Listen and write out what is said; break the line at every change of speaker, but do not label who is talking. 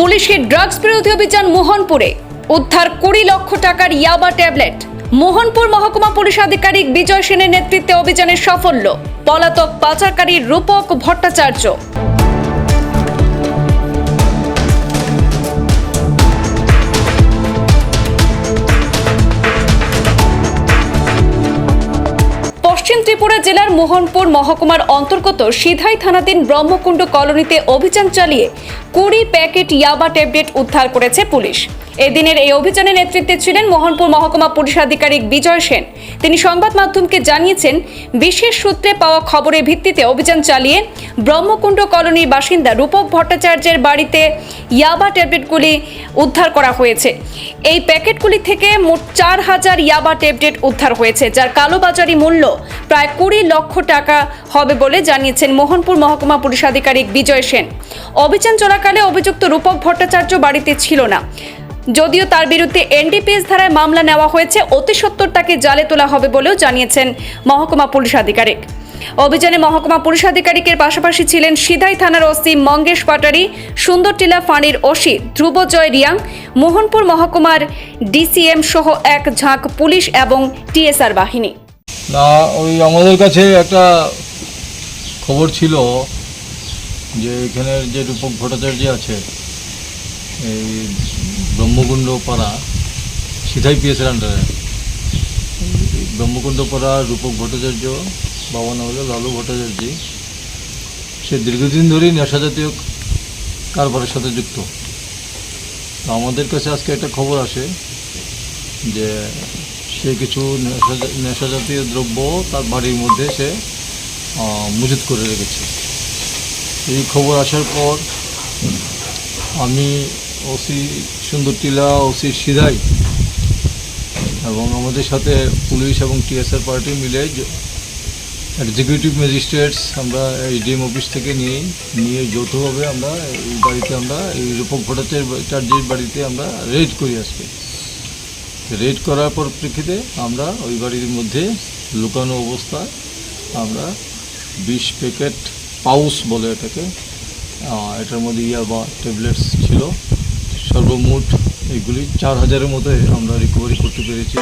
পুলিশের ড্রাগস বিরোধী অভিযান মোহনপুরে। উদ্ধার কুড়ি লক্ষ টাকার ইয়াবা ট্যাবলেট। মোহনপুর মহকুমা পুলিশ আধিকারিক বিজয় সেনের নেতৃত্বে অভিযানের সাফল্য। পলাতক পাচারকারী রূপক ভট্টাচার্য। পশ্চিম ত্রিপুরা জেলার মোহনপুর মহকুমার অন্তর্গত সিধাই থানাধীন ব্রহ্মকুণ্ড কলোনিতে অভিযান চালিয়ে কুড়ি প্যাকেট ইয়াবা ট্যাবলেট উদ্ধার করেছে পুলিশ। এদিনের এই অভিযানের নেতৃত্বে ছিলেন মোহনপুর মহকুমা পুলিশ আধিকারিক বিজয় সেন। তিনি সংবাদ মাধ্যমকে জানিয়েছেন, বিশেষ সূত্রে পাওয়া খবরের ভিত্তিতে অভিযান চালিয়ে ব্রহ্মকুণ্ড কলোনির বাসিন্দা রূপক ভট্টাচার্যের বাড়িতে ইয়াবা ট্যাবলেটগুলি উদ্ধার করা হয়েছে। এই প্যাকেটগুলি থেকে মোট চার হাজার ইয়াবা ট্যাবলেট উদ্ধার হয়েছে, যার কালোবাজারি মূল্য প্রায় কুড়ি লক্ষ টাকা হবে বলে জানিয়েছেন মোহনপুর মহকুমা পুলিশ আধিকারিক বিজয় সেন। অভিযান চলাকালে অভিযুক্ত রূপক ভট্টাচার্য বাড়িতে ছিল না। যদিও তার বিরুদ্ধে এনডিপিএস ধারায় মামলা নেওয়া হয়েছে, অতি সত্বর তাকে জালে তোলা হবে বলেও জানিয়েছেন মহকুমা পুলিশ আধিকারিক। অভিযানে মহকুমা পুলিশ আধিকারিকের পাশাপাশি ছিলেন সিধাই থানার ওসি মঙ্গেশ পাটারি সুন্দরটিলা ফাঁড়ির ওসি ধ্রুবজয় রিয়াং, মোহনপুর মহকুমার ডিসিএম সহ এক ঝাঁক পুলিশ এবং টিএসআর বাহিনী।
না, ওই আমাদের কাছে একটা খবর ছিল যে এখানের যে রূপক ভট্টাচার্য আছে, এই ব্রহ্মকুণ্ড পাড়া সিধাই পিএসের আন্ডারে ব্রহ্মকুণ্ড পাড়া রূপক ভট্টাচার্য, বাবা নাম হলো লালু ভট্টাচার্য, সে দীর্ঘদিন ধরেই নেশা জাতীয় কারবারের সাথে যুক্ত। আমাদের কাছে আজকে একটা খবর আসে যে সে কিছু নেশা- জাতীয় দ্রব্য তার বাড়ির মধ্যে সে মজুত করে রেখেছে। এই খবর আসার পর আমি ওসি সুন্দরটিলা, ওসি সিধাই এবং আমাদের সাথে পুলিশ এবং টিএসআর পার্টি মিলে এক্সিকিউটিভ ম্যাজিস্ট্রেটস আমরা এইচডিএম অফিস থেকে নিয়ে নিয়ে যৌথভাবে আমরা এই বাড়িতে আমরা এই রূপক ভট্টাচার্যের বাড়িতে আমরা রেড করি আজকে রেড করার পর প্রেক্ষিতে আমরা ওই বাড়ির মধ্যে লুকানো অবস্থায় আমরা বিশ প্যাকেট পাউস বলে এটাকে এটার মধ্যে ইয়া বা ট্যাবলেটস ছিল, সর্বমোট এগুলি চার হাজারের মতো আমরা রিকভারি করতে পেরেছি।